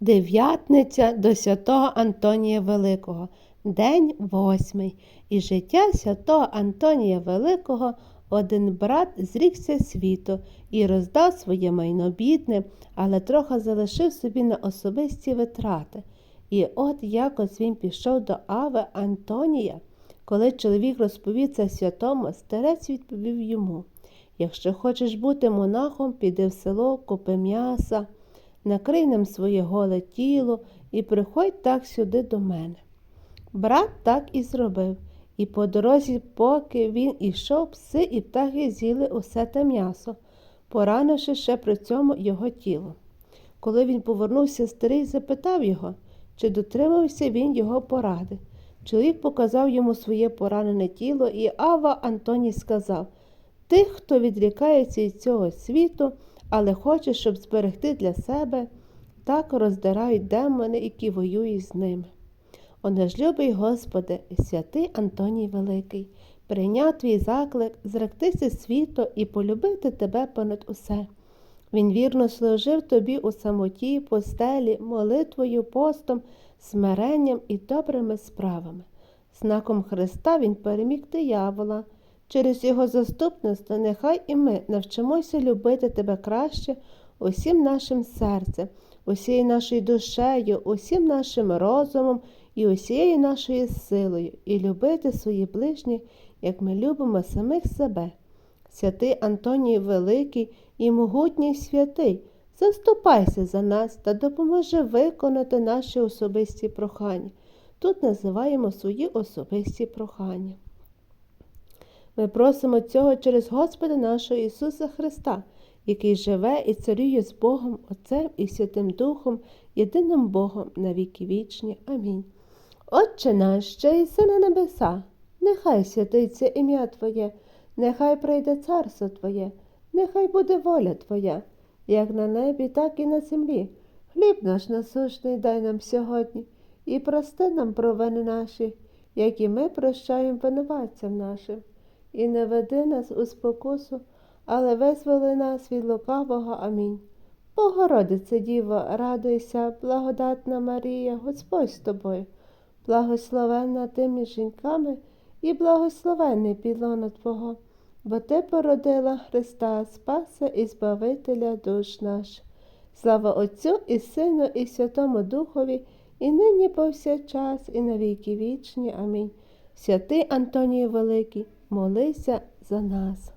Дев'ятниця до святого Антонія Великого, день восьмий. І життя святого Антонія Великого один брат зрікся світу і роздав своє майно бідним, але трохи залишив собі на особисті витрати. І от якось він пішов до Ави Антонія. Коли чоловік розповів це святому, старець відповів йому Якщо хочеш бути монахом, піди в село, купи м'яса, накрий ним своє голе тіло і приходь так сюди до мене. Брат так і зробив, і по дорозі, поки він ішов, пси і птахи з'їли усе те м'ясо, поранивши ще при цьому його тіло. Коли він повернувся, старий запитав його, чи дотримався він його поради. Чоловік показав йому своє поранене тіло, і Ава Антоній сказав Тих, хто відрікається від цього світу, але хоче, щоб зберегти для себе, так роздирають демони, які воюють з ними. Он ж любий Господи, святий Антоній Великий, прийняв твій заклик, зректися світу і полюбити тебе понад усе. Він вірно служив тобі у самоті, постелі, молитвою, постом, смиренням і добрими справами. Знаком Христа Він переміг диявола. Через його заступництво нехай і ми навчимося любити тебе краще усім нашим серцем, усією нашою душею, усім нашим розумом і усією нашою силою, і любити свої ближні, як ми любимо самих себе. Святий Антоній Великий і могутній святий, заступайся за нас та допоможи виконати наші особисті прохання. Тут називаємо свої особисті прохання. Ми просимо цього через Господа нашого Ісуса Христа, який живе і царює з Богом, Отцем і Святим Духом, єдиним Богом на віки вічні. Амінь. Отче наш, що єси на небеса, нехай святиться ім'я Твоє, нехай прийде царство Твоє, нехай буде воля Твоя, як на небі, так і на землі. Хліб наш насущний дай нам сьогодні, і прости нам провини наші, як і ми прощаємо винуватцям нашим і не веди нас у спокусу, але визволи нас від лукавого. Амінь. Богородице Діво, радуйся, благодатна Марія, Господь з тобою, благословенна ти між жінками і благословенний підлона Твого, бо Ти породила Христа, Спаса і Збавителя душ наш. Слава Отцю і Сину, і Святому Духові, і нині повсякчас, і на віки вічні. Амінь. Святий Антоній Великий молися за нас.